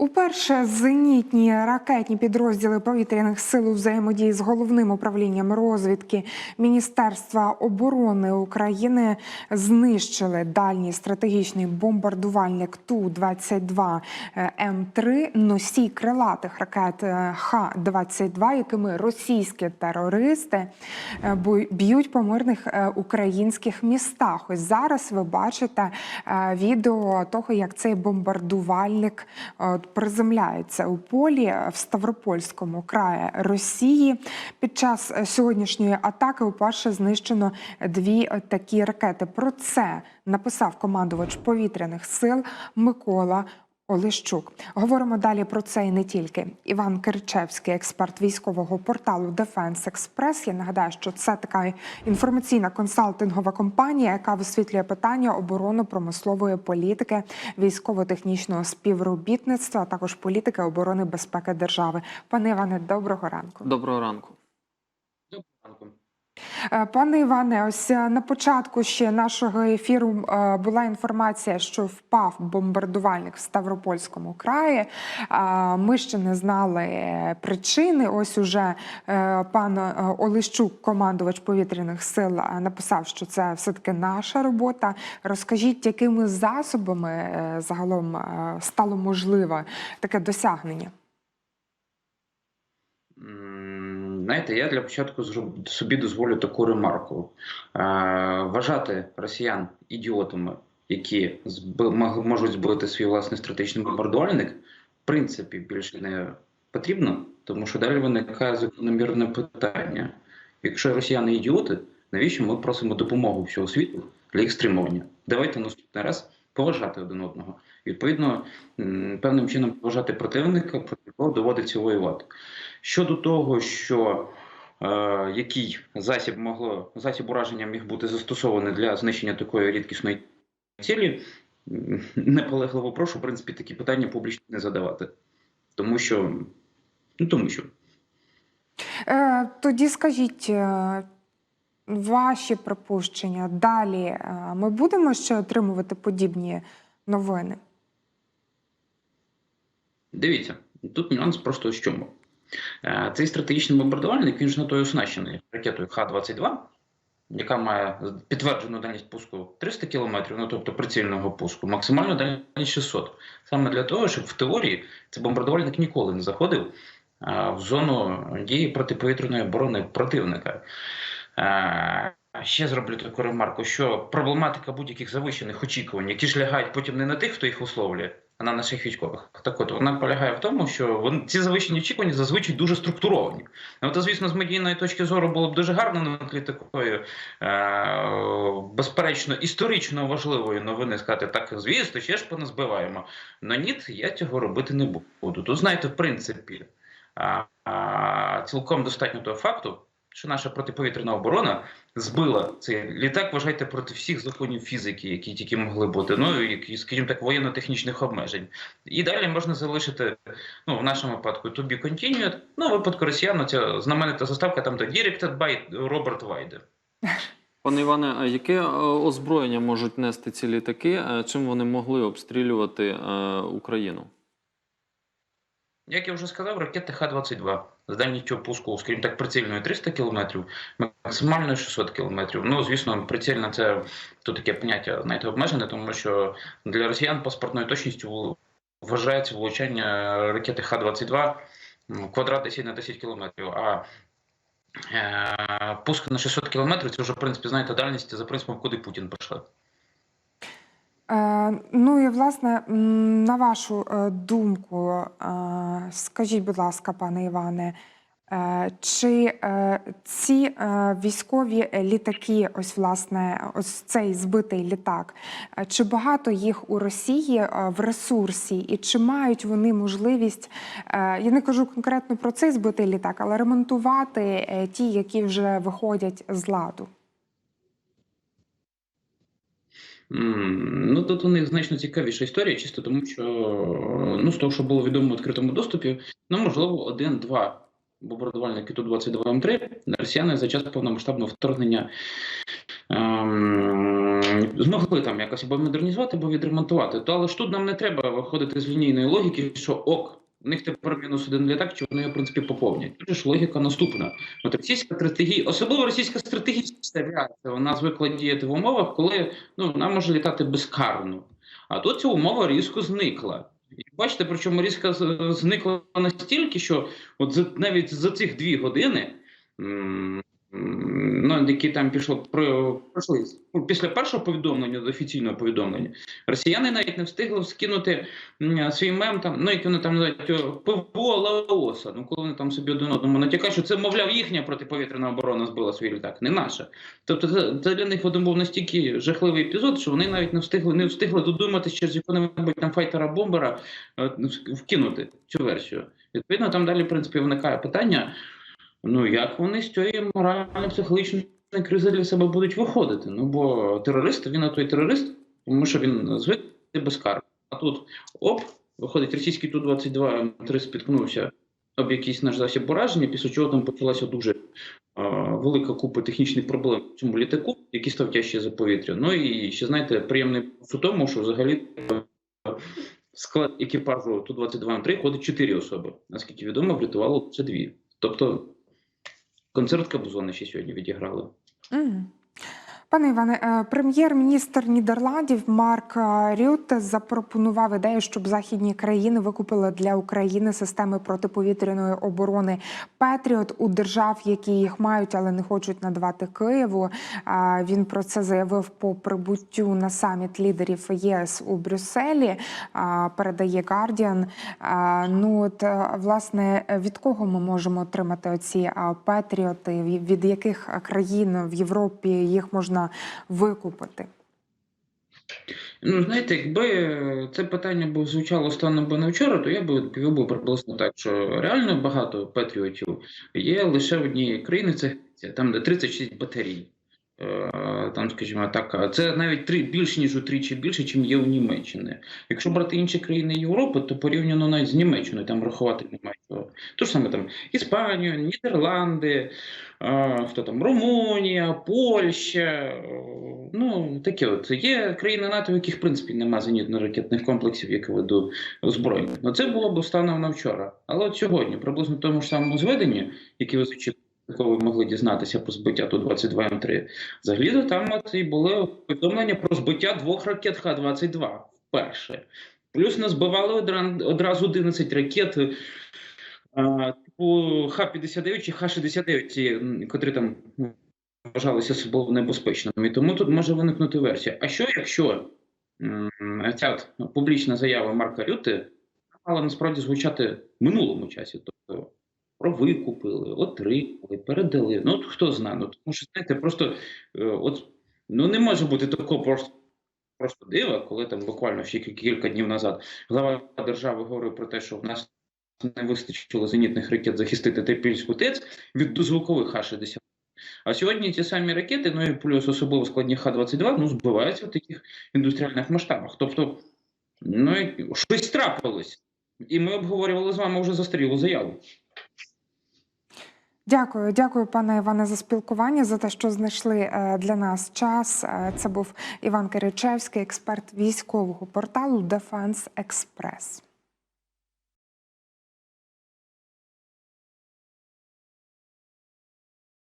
Уперше зенітні ракетні підрозділи повітряних сил у взаємодії з головним управлінням розвідки Міністерства оборони України знищили дальній стратегічний бомбардувальник Ту-22 М3 носій крилатих ракет е, Х-22, якими російські терористи е, б'ють по мирних е, українських містах. Ось зараз ви бачите відео того, як цей бомбардувальник приземляється у полі в Ставропольському краї Росії. Під час сьогоднішньої атаки уперше знищено дві такі ракети. Про це написав командувач повітряних сил Микола. Олещук. Говоримо далі про це і не тільки. Іван Киричевський, експерт військового порталу Дефенс Експрес. Я нагадаю, що це така інформаційна консалтингова компанія, яка висвітлює питання оборонно-промислової політики, військово-технічного співробітництва, а також політики оборони безпеки держави. Пане Іване, доброго ранку. Доброго ранку. Е, Пане Іване, ось е, на початку ще нашого ефіру е, була інформація, що впав бомбардувальник в Ставропольському краї. Ми ще не знали причини. Ось уже пан Олещук, командувач повітряних сил, написав, що це все-таки наша робота. Розкажіть, якими засобами загалом стало можливе таке досягнення? Знаєте, я для початку собі дозволю таку ремарку. Е, Вважати росіян ідіотами, які можуть збити свій власний стратегічний бомбардувальник, в принципі, більше не потрібно, тому що далі виникає закономірне питання. Якщо росіяни ідіоти, навіщо ми просимо допомогу всього світу для їх стримування? Давайте наступний раз поважати один одного. Відповідно, певним чином поважати противника, проти якого доводиться воювати. Щодо того, що е, який засіб могло засіб ураження міг бути застосований для знищення такої рідкісної цілі, наполегливо прошу, в принципі, такі питання публічно не задавати. Тому що, ну тому що. Е, Тоді скажіть е, ваші припущення далі. е, Ми будемо ще отримувати подібні новини? Дивіться, тут нюанс просто в чому. Е, Цей стратегічний бомбардувальник він ж на той оснащений ракетою Х-22, яка має підтверджену дальність пуску 300 км, ну тобто прицільного пуску, максимальну дальність 600. Саме для того, щоб в теорії цей бомбардувальник ніколи не заходив е, в зону дії протиповітряної оборони противника. Е, Ще зроблю таку ремарку, що проблематика будь-яких завищених очікувань, які ж лягають потім не на тих, хто їх висловлює, а на наших військових. Так от вона полягає в тому, що вони, ці завищені очікування зазвичай дуже структуровані. Ну, то, звісно, з медійної точки зору було б дуже гарно на тлі такої, е, безперечно, історично важливої новини сказати, так, звісно, ще ж поназбиваємо. Но ні, я цього робити не буду. Тут, знаєте, в принципі, а, а, цілком достатньо того факту, що наша протиповітряна оборона збила цей літак, вважайте, проти всіх законів фізики, які тільки могли бути, ну і, скажімо так, воєнно-технічних обмежень. І далі можна залишити, ну, в нашому випадку, to be continued, ну, в випадку росіян, ця знаменита заставка там, де Directed by Роберт Вайде. Пане Іване, а яке е, озброєння можуть нести ці літаки? Е, Чим вони могли обстрілювати е, Україну? Як я вже сказав, ракети Х-22 з дальністю пуску, скажімо так, прицільною 300 км, максимальною 600 км. Ну, звісно, прицільна це тут таке поняття, знаєте, обмежене, тому що для росіян паспортною точністю вважається влучання ракети Х-22 квадрат 10 на 10 км. А е, пуск на 600 км це вже, в принципі, знаєте, дальність за принципом, куди Путін прийшов. Е, Ну і власне, на вашу е, думку, е, скажіть, будь ласка, пане Іване, чи ці військові літаки, ось власне, ось цей збитий літак, чи багато їх у Росії в ресурсі, і чи мають вони можливість, я не кажу конкретно про цей збитий літак, але ремонтувати ті, які вже виходять з ладу? М, Ну, тут у них значно цікавіша історія, чисто тому, що ну, з того, що було відомо в відкритому доступі, ну, можливо, один-два бомбардувальники Ту-22М3 росіяни за час повномасштабного вторгнення ем, змогли там якось або модернізувати, або відремонтувати. То але ж тут нам не треба виходити з лінійної логіки, що ок. У них тепер мінус один літак, чи вони в принципі, поповнять. Тут ж логіка наступна. От російська стратегія, особливо російська стратегічна авіація, вона звикла діяти в умовах, коли ну, вона може літати безкарно. А тут ця умова різко зникла. І бачите, причому різко зникла настільки, що от навіть за цих дві години, м, ну, які там пішло про пройшли ну, після першого повідомлення до офіційного повідомлення, росіяни навіть не встигли скинути свій мем там, ну як вони там називають о, ПВО Лаоса. Ну коли вони там собі один одному натякають, що це, мовляв, їхня протиповітряна оборона збила свій літак, не наша. Тобто це, це для них один був настільки жахливий епізод, що вони навіть не встигли не встигли додуматися через якого-небудь там файтера-бомбера е, вкинути цю версію. Відповідно, там далі, в принципі, виникає питання: ну як вони з цієї морально-психологічної кризи для себе будуть виходити? Ну бо терорист, він на той терорист, тому що він звик без кар. А тут оп, виходить російський Ту-22 М3 спіткнувся об якийсь наш засіб ураження, після чого там почалася дуже е, велика купа технічних проблем в цьому літаку, який став тяжче за повітря. Ну і ще знаєте, приємний в тому, що взагалі е, склад екіпажу Ту-22 М3 ходить 4 особи. Наскільки відомо, врятувало лише дві. Тобто концерт Кобзона ще сьогодні відіграли. Мгм. Пане Іване, е, прем'єр-міністр Нідерландів Марк е, Рютте запропонував ідею, щоб західні країни викупили для України системи протиповітряної оборони Петріот у держав, які їх мають, але не хочуть надавати Києву. Е, Він про це заявив по прибуттю на саміт лідерів ЄС у Брюсселі. Передає. Е, Ну от власне від кого ми можемо отримати оці Петріоти? Від яких країн в Європі їх можна викупити? Ну, знаєте, якби це питання б звучало станом би не вчора, то я би відповів би приблизно так, що реально багато патріотів є лише в одній країні, це там де 36 батарій. Е, Там, скажімо так, це навіть три більш ніж утричі більше, ніж є у Німеччині. Якщо брати інші країни Європи, то порівняно навіть з Німеччиною там рахувати немає чого. То ж саме там Іспанію, Нідерланди, е, хто там Румунія, Польща. е, Ну таке от є країни НАТО, в яких в принципі немає зенітно-ракетних комплексів, які ведуть озброєння. Ну це було б станом на вчора. Але от сьогодні, приблизно в тому ж самому зведенні, яке ви зачитали, ви могли дізнатися про збиття ту 22 М3, взагалі то там от і були повідомлення про збиття двох ракет Х-22 вперше. Плюс нас збивали одразу 11 ракет. е, Типу Х-59 чи Х-69, котрі там вважалися особливо небезпечними. Тому тут може виникнути версія. А що якщо ця публічна заява Марка Рюти мала насправді звучати в минулому часі? Викупили, отримали, передали. Ну от хто знає. Ну тому що знаєте, просто е, от ну не може бути такого просто. Просто дива, коли там буквально ще кілька- днів назад глава держави говорив про те, що в нас не вистачило зенітних ракет захистити Трипільську ТЕЦ від дозвукових Х-60. А сьогодні ті самі ракети, ну і плюс особливо складні Х-22, ну збиваються в таких індустріальних масштабах. Тобто, ну щось трапилось. І ми обговорювали з вами вже застарілу заяву. Дякую, дякую, пане Іване, за спілкування, за те, що знайшли е, для нас час. Е, Це був Іван Киричевський, експерт військового порталу Дефенс Експрес.